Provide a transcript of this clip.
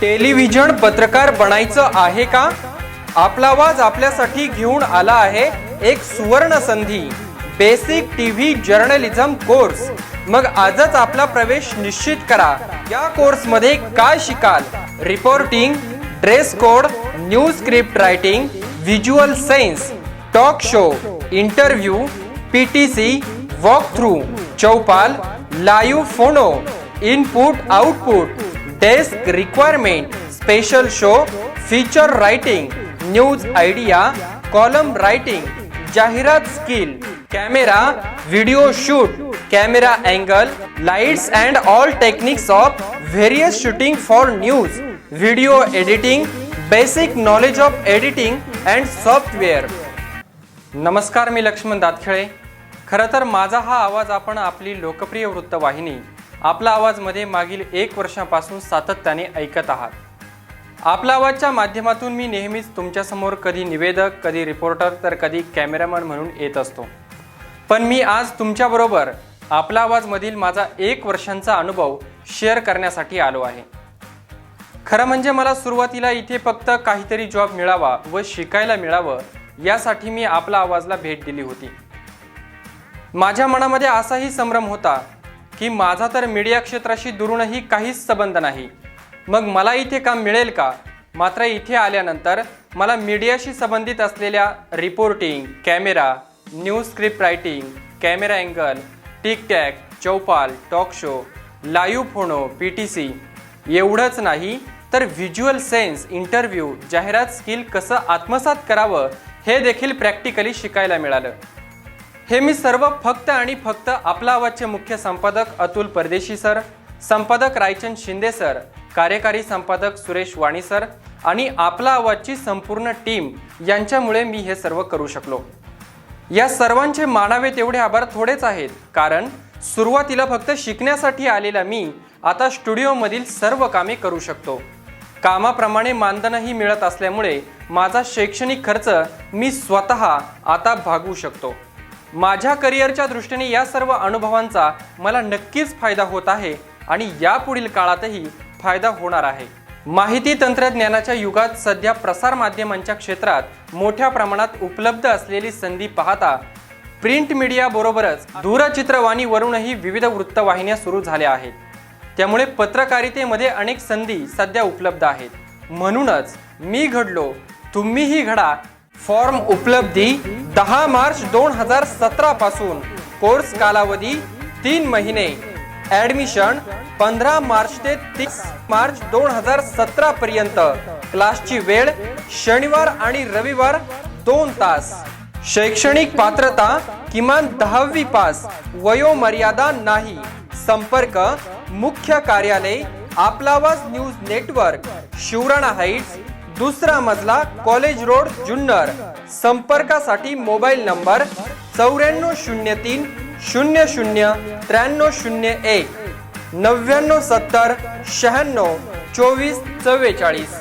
Television पत्रकार बनायचं आहे का? आपला आवाज आपल्यासाठी घेऊन आला आहे एक सुवर्ण संधी बेसिक टीव्ही जर्नलिझम कोर्स. मग आजच आपला प्रवेश निश्चित करा. या कोर्समध्ये काय शिकाल? Reporting dress code news script writing visual sense talk show interview P T C walk through chaupal live phono input output desk requirement special show feature writing news idea column writing जाहिरात skill camera video shoot camera angle lights and all techniques of various shooting for news video editing basic knowledge of editing and software नमस्कार मी लक्ष्मण दातखेळे. खरं तर माझा हा आवाज आपण आपली लोकप्रिय वृत्तवाहिनी आपला आवाजमध्ये मागील एक वर्षापासून सातत्याने ऐकत आहात. आपला आवाजच्या माध्यमातून मी नेहमीच तुमच्यासमोर कधी निवेदक कधी रिपोर्टर तर कधी कॅमेरामॅन म्हणून येत असतो. पण मी आज तुमच्याबरोबर आपला आवाजमधील माझा एक वर्षांचा अनुभव शेअर करण्यासाठी आलो आहे. खरं म्हणजे मला सुरुवातीला इथे फक्त काहीतरी जॉब मिळावा व शिकायला मिळावं यासाठी मी आपला आवाजला भेट दिली होती. माझ्या मनामध्ये असाही संभ्रम होता की माझा तर मीडिया क्षेत्राशी दुरूनही काहीच संबंध नाही. मग मला इथे काम मिळेल का? मात्र इथे आल्यानंतर मला मीडियाशी संबंधित असलेल्या reporting camera news script writing camera angle TikTok chaupal talk show live phono P T C एवढंच नाही तर व्हिज्युअल सेन्स इंटरव्ह्यू जाहिरात स्किल कसं आत्मसात करावं हे देखील प्रॅक्टिकली शिकायला मिळालं. हे मी सर्व फक्त आणि फक्त आपला आवाजचे मुख्य संपादक अतुल परदेशी सर संपादक रायचंद शिंदे सर कार्यकारी संपादक सुरेश वाणी सर आणि आपला आवाजची संपूर्ण टीम यांच्यामुळे मी हे सर्व करू शकलो. या सर्वांचे मानावे तेवढे आभार थोडेच आहेत कारण सुरुवातीला फक्त शिकण्यासाठी आलेला मी आता स्टुडिओमधील सर्व कामे करू शकतो. कामाप्रमाणे मानधनही मिळत असल्यामुळे माझा शैक्षणिक खर्च मी स्वतः आता भागवू शकतो. माझ्या करिअरच्या दृष्टीने या सर्व अनुभवांचा मला नक्कीच फायदा होत आहे आणि यापुढील काळातही फायदा होणार आहे. माहिती तंत्रज्ञानाच्या युगात सध्या प्रसार माध्यमांच्या क्षेत्रात मोठ्या प्रमाणात उपलब्ध असलेली संधी पाहता प्रिंट मीडियाबरोबरच दूरचित्रवाणीवरूनही विविध वृत्तवाहिन्या सुरू झाल्या आहेत. त्यामुळे पत्रकारितेमध्ये अनेक संधी सध्या उपलब्ध आहेत. म्हणूनच मी घडलो तुम्हीही घडा फॉर्म उपलब्धी दहा मार्च दोन हजार सतरा पासून. कोर्स कालावधी तीन महिने. ऍडमिशन पंधरा मार्च ते तीस मार्च दोन हजार सतरा पर्यंत. क्लासची वेळ शनिवार आणि रविवार दोन तास. शैक्षणिक पात्रता किमान दहावी पास. वयोमर्यादा नाही. संपर्क मुख्य कार्यालय आपलावास न्यूज नेटवर्क. शिवराणा हाईट्स दुसरा मजला कॉलेज रोड जुन्नर. संपर्कासाठी मोबाईल नंबर चौऱ्याण्णव शून्य तीन शून्य शून्य त्र्याण्णव शून्य एक. नव्याण्णव सत्तर शहाण्णव चोवीस चव्वेचाळीस.